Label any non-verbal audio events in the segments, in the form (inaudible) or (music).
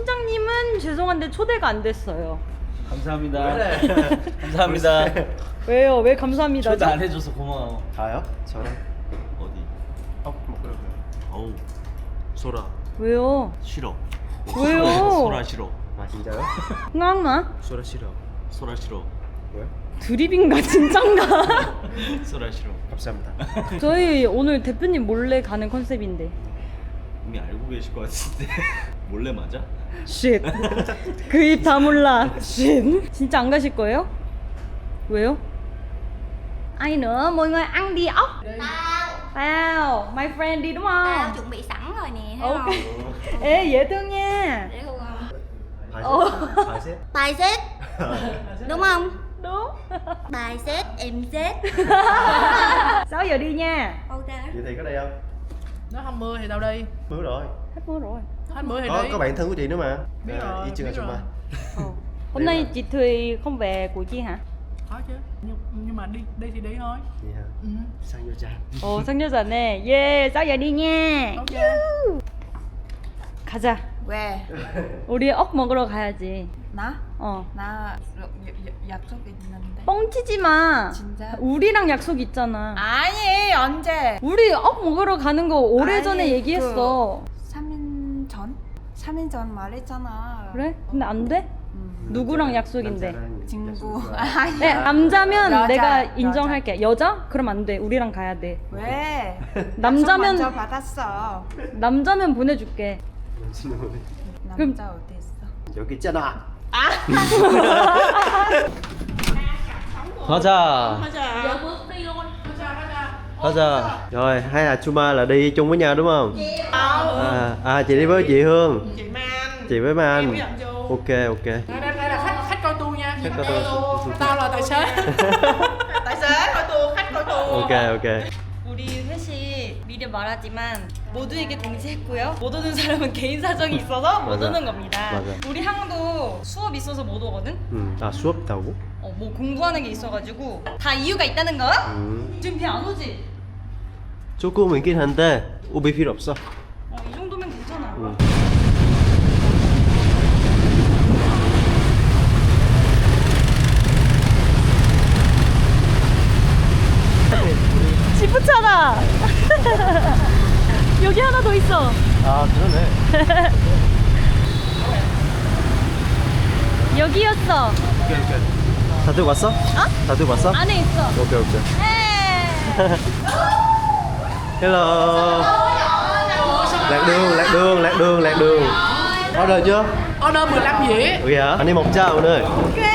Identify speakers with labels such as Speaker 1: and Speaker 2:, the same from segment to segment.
Speaker 1: 팀장님은 죄송한데 초대가 안 됐어요.
Speaker 2: 감사합니다. (laughs) 감사합니다.
Speaker 1: 왜요? 왜 감사합니다.
Speaker 2: 초대 안 해줘서 고마워.
Speaker 3: 다요? 저랑
Speaker 2: 어디?
Speaker 3: 어 먹으려고요.
Speaker 2: 어우 소라
Speaker 1: 왜요?
Speaker 2: 싫어.
Speaker 1: 왜요?
Speaker 2: 소라 싫어.
Speaker 3: 아 진짜요? (laughs)
Speaker 1: 흥황나?
Speaker 2: 소라 싫어. 소라 싫어.
Speaker 3: 왜?
Speaker 1: 드립인가 진짠가? (laughs)
Speaker 2: 소라 싫어.
Speaker 3: 감사합니다.
Speaker 1: 저희 오늘 대표님 몰래 가는 컨셉인데.
Speaker 2: 이미 알고 계실 것 같은데 몰래 맞아?
Speaker 1: 쉿. 그 입 다 몰라. 쉿. 진짜 안 가실 거예요? 왜요? Ai nữa? Mọi người ăn đi ốc.
Speaker 4: Tao
Speaker 1: Tao, my friend đi đúng
Speaker 4: Tao
Speaker 1: không?
Speaker 4: chuẩn bị sẵn rồi nè thấy
Speaker 1: Ok.
Speaker 4: không? (laughs)
Speaker 1: Ê, dễ thương nha.
Speaker 4: Để không không?
Speaker 3: 발셋? 발셋?
Speaker 4: Tài xếp (laughs) Đúng không? (laughs)
Speaker 1: Đúng.
Speaker 4: Bài xếp em xếp
Speaker 1: 6 giờ đi nha.
Speaker 4: Ok
Speaker 3: Vậy thì có đây không?
Speaker 5: Nó không mưa thì tao đi
Speaker 3: Mưa rồi.
Speaker 1: Hết mưa rồi.
Speaker 5: Hết mưa thì
Speaker 3: Có
Speaker 5: đi
Speaker 3: có bạn thân của chị nữa mà.
Speaker 5: Biết rồi,
Speaker 3: Trương
Speaker 5: biết rồi.
Speaker 3: Mai.
Speaker 1: Ờ. Hôm nay chị Thùy không về của chị hả?
Speaker 5: Có chứ nhưng, nhưng mà đi đi thì đi thôi
Speaker 3: Vậy hả?
Speaker 5: ừ.
Speaker 3: Sang vô cha.
Speaker 1: 어, 상여자네. 예, 6 giờ đi nha.
Speaker 5: Ok
Speaker 1: 가자.
Speaker 6: 왜?
Speaker 1: 우리 억 먹으러 가야지.
Speaker 6: 나?
Speaker 1: 어.
Speaker 6: 나 여- 여- 약속 있는데
Speaker 1: 뻥치지 마.
Speaker 6: 진짜?
Speaker 1: 우리랑 약속 있잖아.
Speaker 6: 아니 언제?
Speaker 1: 우리 억 먹으러 가는 거 오래전에
Speaker 6: 아니,
Speaker 1: 얘기했어.
Speaker 6: 3일 전? 3일 전 말했잖아
Speaker 1: 그래? 근데 안 돼?
Speaker 6: 음.
Speaker 1: 누구랑 약속인데?
Speaker 3: 남자랑
Speaker 6: 친구
Speaker 3: 약속.
Speaker 6: 아니
Speaker 1: 네, 남자면
Speaker 6: 여자,
Speaker 1: 내가. 인정할게. 여자? 그럼 안 돼. 우리랑 가야 돼.
Speaker 6: 왜? (laughs)
Speaker 1: 남자면-
Speaker 6: 먼저 받았어
Speaker 1: 남자면 보내줄게.
Speaker 3: 남친은
Speaker 1: 그럼-
Speaker 6: 남자 어디 있어?
Speaker 3: 여기 있잖아. (laughs)
Speaker 2: 가자.
Speaker 3: Gaza. Rồi, hai là Chuma là đi chung với nhau đúng không? À, à chị đi với chị Hương.
Speaker 5: chị Man
Speaker 3: Chị với
Speaker 5: vô.
Speaker 3: Ok ok.
Speaker 5: đây đây đây là khách khách coi tour nha
Speaker 3: Khách coi tour.
Speaker 5: tao là tài xế tài xế coi tour khách coi tour
Speaker 3: ok ok.
Speaker 1: 우리 회식 미리 말하지만 모두에게 공지했고요. 못 오는 사람은 개인 사정이 있어서 못
Speaker 3: 맞아.
Speaker 1: 오는 겁니다.
Speaker 3: 맞아.
Speaker 1: 우리 항도 수업 있어서 못 오거든.
Speaker 3: 음. 아 수업 다고?
Speaker 1: 어, 뭐 공부하는 게 있어가지고 다 이유가 있다는 거.
Speaker 3: 음.
Speaker 1: 지금 비 안 오지?
Speaker 3: 조금 있긴 한데 우비 필요 없어.
Speaker 1: 어, 이 정도면 괜찮아.
Speaker 3: 음.
Speaker 1: 지프차다. (laughs) 여기 하나 더 있어.
Speaker 3: 아 그러네. (laughs)
Speaker 1: 여기였어.
Speaker 3: 오케이 오케이. 다 들고 왔어? 어? 다 들고 왔어?
Speaker 1: 안에 있어.
Speaker 3: 오케이 오케이.
Speaker 1: 네. (laughs)
Speaker 3: Hello. Lạc đường, lạc đường, lạc đường, lạc đường. Order chưa?
Speaker 5: order 15 dĩa
Speaker 3: 여기 야 아니 먹자 오늘.
Speaker 1: 오케이.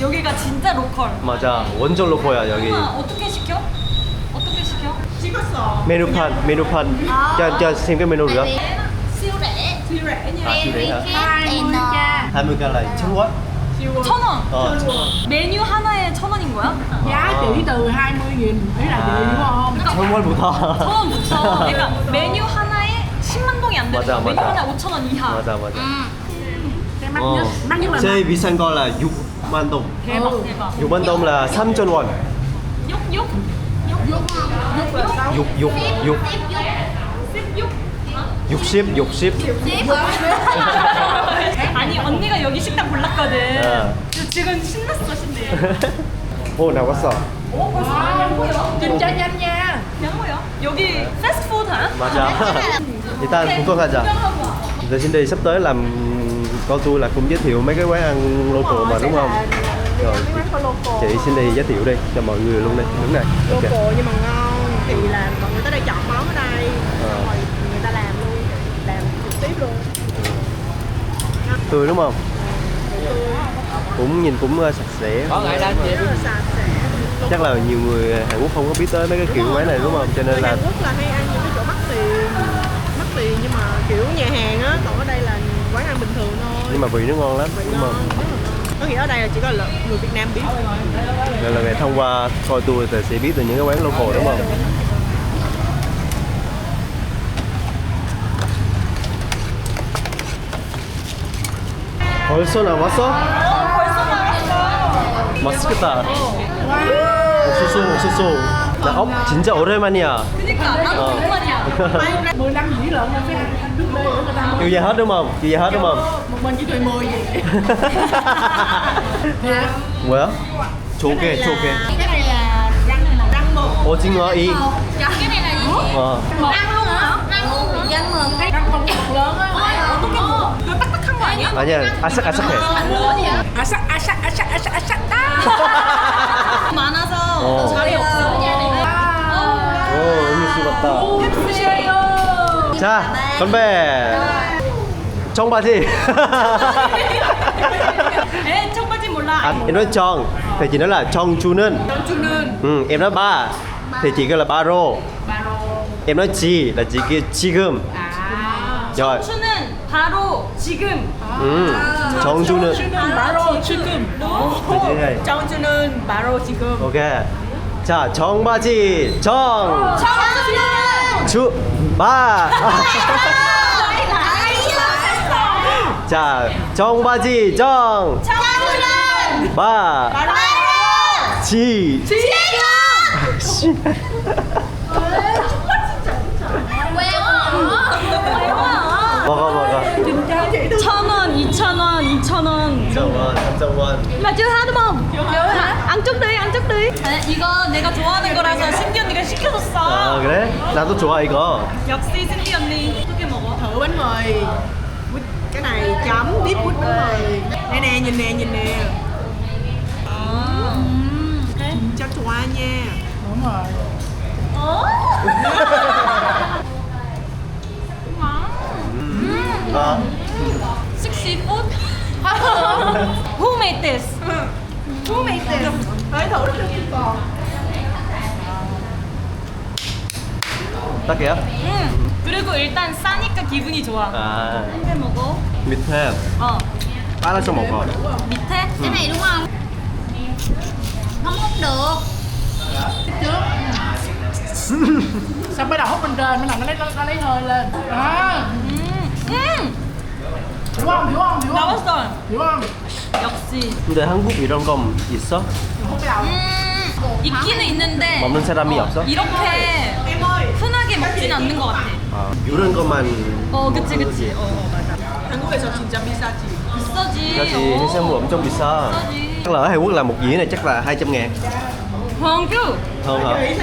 Speaker 1: 여기가 진짜 로컬.
Speaker 3: 맞아. 완전 로코야 여기.
Speaker 1: 엄마 어떻게 시켜? 어떻게 시켜?
Speaker 5: 찍었어
Speaker 3: 메뉴판, 메뉴판. cho cho xem cái menu nữa.
Speaker 4: Siêu rẻ
Speaker 5: siêu rẻ nha
Speaker 3: À, siêu rẻ hả?
Speaker 4: And uh,
Speaker 3: 20k là 천 원.
Speaker 5: siêu
Speaker 1: 천 원.
Speaker 3: 어. 천 원.
Speaker 1: 메뉴 하나에 천 원인 거야?
Speaker 5: giá chỉ từ 20 nghìn ý là chị đúng không
Speaker 3: 천 원보다.
Speaker 1: 천 원부터. 그러니까 메뉴 하나에 10만 동이 안 되는
Speaker 3: 맞아,
Speaker 1: 거야. 메뉴
Speaker 3: 맞아.
Speaker 1: 하나 5천 원 이하.
Speaker 3: 맞아 맞아.
Speaker 5: cái mắc
Speaker 3: Ờ.
Speaker 5: nhất mắc nhất là
Speaker 3: 제일 비싼 거 là 6만 동.
Speaker 1: 대박 대박.
Speaker 3: 6만 동 là 3천 원.
Speaker 1: 욕욕
Speaker 5: giúp là sao
Speaker 3: 6 6 6 60 60.
Speaker 1: 아니 언니가 여기 식당 골랐거든.
Speaker 3: 어.
Speaker 1: 그래서 지금 신났어 신내. (laughs)
Speaker 3: Hồ nào có sò?
Speaker 1: 오 벌써 양호요.
Speaker 5: trình cho nhanh nha
Speaker 1: 양호요. 여기 패스트푸드 hả?
Speaker 3: 맞아. 일단 구독하자. 대신 đây sắp tới làm con tour là cũng giới thiệu mấy cái quán ăn local mà đúng không? Rồi
Speaker 5: mấy quán có local
Speaker 3: chị xin đi giới thiệu đi cho mọi người luôn đi. Đúng này. Ok.
Speaker 5: local nhưng mà ngon thì là mọi người tới đây chọn món ở đây
Speaker 3: Ờ.
Speaker 5: xong rồi người ta làm luôn làm trực tiếp luôn
Speaker 3: Tươi đúng không? Cũng nhìn cũng uh, sạch sẽ.
Speaker 5: rất là sạch sẽ
Speaker 3: Chắc là nhiều người Hàn Quốc không có biết tới mấy cái kiểu quán này đúng không? Cho nên
Speaker 5: người
Speaker 3: là
Speaker 5: Hàn Quốc là hay ăn những cái chỗ mắc tiền mắc tiền nhưng mà kiểu nhà hàng á còn ở đây là quán ăn bình thường thôi
Speaker 3: nhưng mà vị nó ngon lắm
Speaker 5: Vị
Speaker 3: đúng
Speaker 5: ngon,
Speaker 3: không?
Speaker 5: rất là ngon. có nghĩa ở đây là chỉ có là người Việt Nam biết
Speaker 3: Nên là ngày thông qua coi tour thì sẽ biết được những cái quán local đúng không? 벌써 나왔어? 맛있겠다. 옥수수, 옥수수. 나업 진짜 오랜만이야.
Speaker 1: 그니까 나도
Speaker 3: 어.
Speaker 1: 오랜만이야.
Speaker 5: 15 dĩ lợn là phải ăn ăn trước đây nữa người ta mới
Speaker 3: Chịu về hết đúng không? Chịu về hết đúng không?
Speaker 5: một mình chỉ thuê 10 vậy Hả?
Speaker 3: 뭐야? 조개 조개
Speaker 4: Cái này là răng một
Speaker 5: răng mực
Speaker 3: 오징어 이
Speaker 4: Cái này là gì?
Speaker 3: 어.
Speaker 4: Răng luôn hả? Răng luôn hả? Răng mượm cái
Speaker 5: răng không mực lớn á
Speaker 4: 어떻게
Speaker 5: nó tắc tắc nhá
Speaker 3: 아니야 아삭아삭해
Speaker 5: 아삭 아삭 아삭 아삭 아삭 아
Speaker 1: 많아서
Speaker 3: 어.
Speaker 1: 자리 없어.
Speaker 3: 오 음료수 같다 자 건배 청바지
Speaker 1: 에 청바지 몰라.
Speaker 3: à, em nói tròn thì chị nói là tròn chu nên
Speaker 5: chu nên
Speaker 3: ừ, em nói ba thì chị kêu là ba rô em nói chi là chị kia chi gươm rồi
Speaker 1: 추는 바로 지금.
Speaker 3: Ừ. 정주는?
Speaker 5: 주는 바로 지금.
Speaker 3: 그치?
Speaker 5: 정주는 바로 지금.
Speaker 3: 오케이. 자 정바지 정.
Speaker 4: 청주는!
Speaker 3: 주, 마. (laughs) 자, 정바지 정,
Speaker 4: 청주는!
Speaker 3: 마,
Speaker 4: 바로
Speaker 3: 지.
Speaker 4: 지금 (laughs)
Speaker 1: mà chưa hết đúng không? Chưa hả? Ăn chút đi, ăn chút đi. 이거 내가 좋아하는 거라서 신디 언니가 시켜줬어.
Speaker 3: 아 그래? 나도 좋아 이거.
Speaker 1: 역시 신디 언니. 어떻게 먹어?
Speaker 5: thử bánh mì Quýt- cái này chấm tiếp quýt bánh mì đây nè nhìn nè nhìn nè cho choa nha đúng rồi
Speaker 3: 아,
Speaker 1: Sexy food. Who made this?
Speaker 5: Chú mày tìm Hãy thử được chưa còn
Speaker 3: 딱이야?
Speaker 1: 응. 그리고 일단 싸니까 기분이 좋아.
Speaker 3: 아,
Speaker 1: 해 먹어.
Speaker 3: 밑에
Speaker 1: 어.
Speaker 3: 빨아서 먹어.
Speaker 1: 밑에?
Speaker 4: cái này đúng không không hút được (laughs)
Speaker 5: Xong bắt đầu hút bên trên Bắt đầu nó lấy, nó lấy hơi lên à,
Speaker 1: 음. 음.
Speaker 5: Hiểu không? Hiểu không? Hiểu không?
Speaker 1: 나왔어.
Speaker 5: Hiểu không?
Speaker 1: 역시.
Speaker 3: 근데 한국 이런 건 있어?
Speaker 1: 음. 있기는 있는데
Speaker 3: 먹는 사람이 없어?
Speaker 1: 이렇게 흔하게 먹진 않는 것 같아.
Speaker 3: 아, 이런 것만
Speaker 1: 어, 그치, 그치. 어, 어, 맞아.
Speaker 5: 한국에서 진짜 비싸지
Speaker 1: 비싸지. 어.
Speaker 3: 해산물 엄청 비싸.
Speaker 1: 비싸지.
Speaker 3: chắc là ở Hàn Quốc là một dĩa này chắc là 200 ngàn
Speaker 1: 광규.
Speaker 3: hơn hả?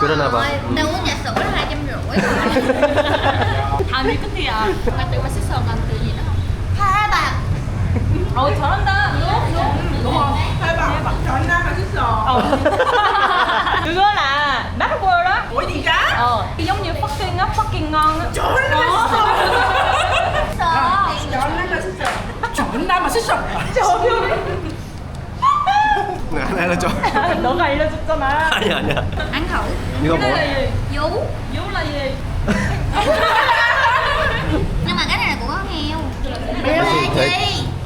Speaker 3: 그러나 봐.
Speaker 4: Rồi, đâu có nhà sữa là hai trăm rưỡi
Speaker 1: 다 밀크티야.
Speaker 4: Bà tự bà xích sờ bằng từ gì đó Hai bạc
Speaker 1: 어, 잘한다.
Speaker 5: Đúng không? Hai bà Trời anh Nam bà xích sò
Speaker 1: 어. 그거 là mackerel đó.
Speaker 5: Ủa gì cá?
Speaker 1: Ờ, giống như fucking á, fucking ngon á.
Speaker 5: Trời ơi, nó bà xích sò
Speaker 4: Sờ
Speaker 5: Trời anh Nam bà xích sò Trời anh Nam bà xích sò Trời ơi
Speaker 3: 안 알려줘.
Speaker 1: 너가 알려줬잖아.
Speaker 3: 아니 아니야.
Speaker 4: Ăn thử
Speaker 3: 이거
Speaker 1: cái
Speaker 3: 뭐?
Speaker 1: này là gì?
Speaker 4: Vú
Speaker 1: Vú là gì?
Speaker 4: Nhưng mà cái này là của con heo
Speaker 3: Cái gì?
Speaker 4: Thuê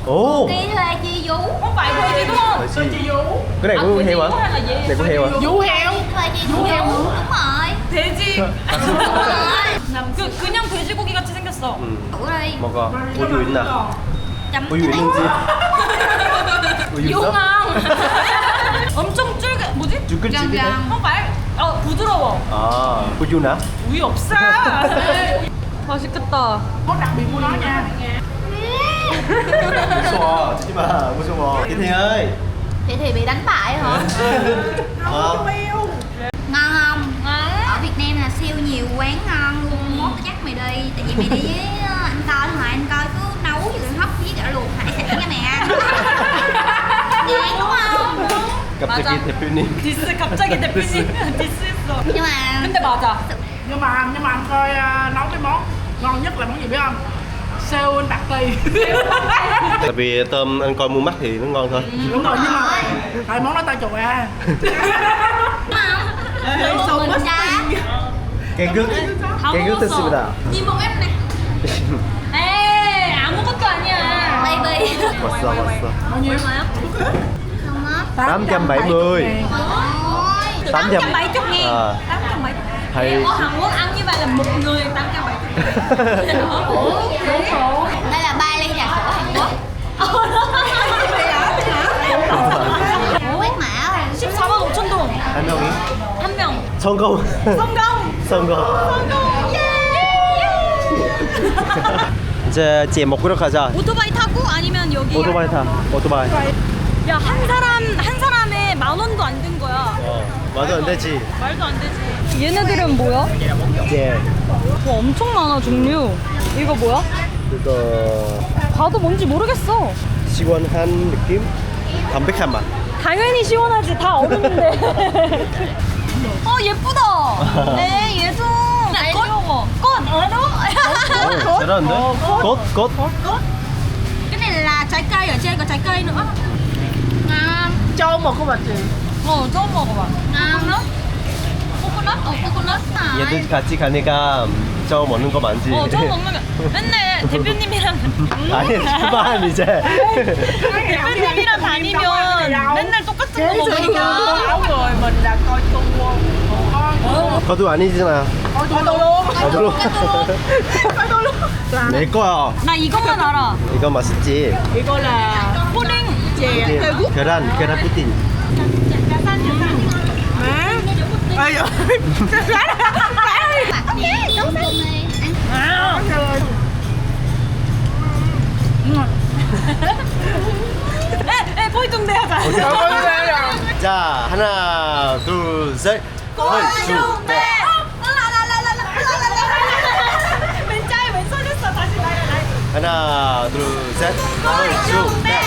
Speaker 3: 오.
Speaker 4: Đi thuê chi vú
Speaker 1: Không phải thôi chứ đúng không?
Speaker 3: 그렇지.
Speaker 5: Chị Vũ
Speaker 3: cái này của
Speaker 1: của
Speaker 3: heo
Speaker 1: chị
Speaker 3: hả?
Speaker 1: Vũ hay là gì?
Speaker 3: này của heo hả?
Speaker 5: Vũ heo
Speaker 4: Thuê chi vú heo Đúng rồi
Speaker 1: 돼지. 그 그냥 돼지고기 같이 생겼어.
Speaker 4: đi
Speaker 3: 먹어. 우유 있나? 우유
Speaker 4: cái
Speaker 3: 있는지. 우유 있어?
Speaker 1: 용왕. 엄청 쫄게 뭐지? không phải. 어 부드러워.
Speaker 3: 아, 우유나?
Speaker 1: 우유 없어. 맛있겠다.
Speaker 5: Món đặc biệt của nó nha
Speaker 3: 무서워. 주지 마. 무서워. 기태 ơi.
Speaker 4: Thì thì bị đánh bại hả? (laughs)
Speaker 3: 어.
Speaker 4: Ngon không? Ở Việt Nam là siêu nhiều quán ngon luôn Mốt chắc mày đi Tại vì mày đi với ờ, anh coi thôi Anh coi cứ nấu rồi hấp với cả luộc hải sản cho mày ăn (laughs) Ngán đúng không?
Speaker 3: 갑자기 대표님.
Speaker 1: 디스 갑자기 대표님 디스했어.
Speaker 4: Nhưng mà
Speaker 1: 근데 맞아.
Speaker 5: Nhưng mà nhưng mà anh coi à, nấu cái món ngon nhất là món gì biết không? Seoul đặc tì
Speaker 3: Tại vì tôm anh coi mua mắt thì nó ngon thôi.
Speaker 5: Đúng rồi nhưng mà Tại món đó tao chùa à Ê,
Speaker 4: Một
Speaker 5: Seoul
Speaker 4: mình
Speaker 5: bất
Speaker 4: cha
Speaker 3: 깨끗.
Speaker 1: 다 먹었어.
Speaker 3: 깨끗했습니다.
Speaker 4: Nhìn một em này
Speaker 1: 에이 아무것도 아니야.
Speaker 4: Baby
Speaker 3: 왔어, 왔어.
Speaker 5: Bao nhiêu?
Speaker 4: Không á
Speaker 3: 870.
Speaker 4: Ôi
Speaker 1: 870 ngàn.
Speaker 3: Ờ.
Speaker 1: 870.
Speaker 3: Hay.
Speaker 1: Ở Hàn Quốc ăn như vậy là một người 870.
Speaker 4: Ủa Đây là 3 ly trà sữa Hàn Quốc Ủa quét mã rồi
Speaker 1: 14만 5천 동.
Speaker 3: 한 명이?
Speaker 1: 한 명.
Speaker 3: 성공.
Speaker 1: 성공.
Speaker 3: 성공.
Speaker 1: 성공. 예.
Speaker 3: 이제 제 먹으러 가자.
Speaker 1: 오토바이 타고 아니면 여기
Speaker 3: 오토바이 타. 오토바이.
Speaker 1: 야 한 사람 한 사람에 만 원도 안 든 거야
Speaker 3: 어, 말도 안 되지.
Speaker 1: 말도 안 되지 얘네들은 뭐야?
Speaker 3: 이제
Speaker 1: 와 엄청 많아 종류 이거 뭐야?
Speaker 3: 그거
Speaker 1: 봐도 뭔지 모르겠어
Speaker 3: 시원한 느낌? 담백한 맛.
Speaker 1: 당연히 시원하지 다 얼음인데 (laughs) 어 예쁘다 (laughs) 네 얘도 꽃? 꽃? 어?
Speaker 3: 어, 잘하는데? 곧, 곧.
Speaker 4: cái này là trái cây ở trên có trái cây nữa ngon
Speaker 5: Cho một cái bạch gì
Speaker 1: 어 처음 먹어봐.
Speaker 4: ngon coconut 어 coconut này
Speaker 3: 얘들 같이 가니까 저 먹는 거 많지.
Speaker 1: 어 처음 먹는 거 (laughs) 맨날 대표님이랑 (laughs)
Speaker 3: 아니, 그만 이제.
Speaker 1: 대표님이랑 다니면 맨날 똑같은 거 먹으니까.
Speaker 5: Coi tu luôn
Speaker 3: 내 거야.
Speaker 1: 나 이것만 알아.
Speaker 3: 이거 맛있지.
Speaker 5: Chè theo quốc
Speaker 3: 계란, 계란 푸딩.
Speaker 5: Ơi.
Speaker 4: Đúng đi ăn
Speaker 1: 에, 에 포이통대 하자
Speaker 3: 자, 하나, 둘, 셋. 헐,
Speaker 1: 왼짤 왼손 했어 다시 나가
Speaker 3: 하나, 둘, 셋. 헐, 쭉, 넷.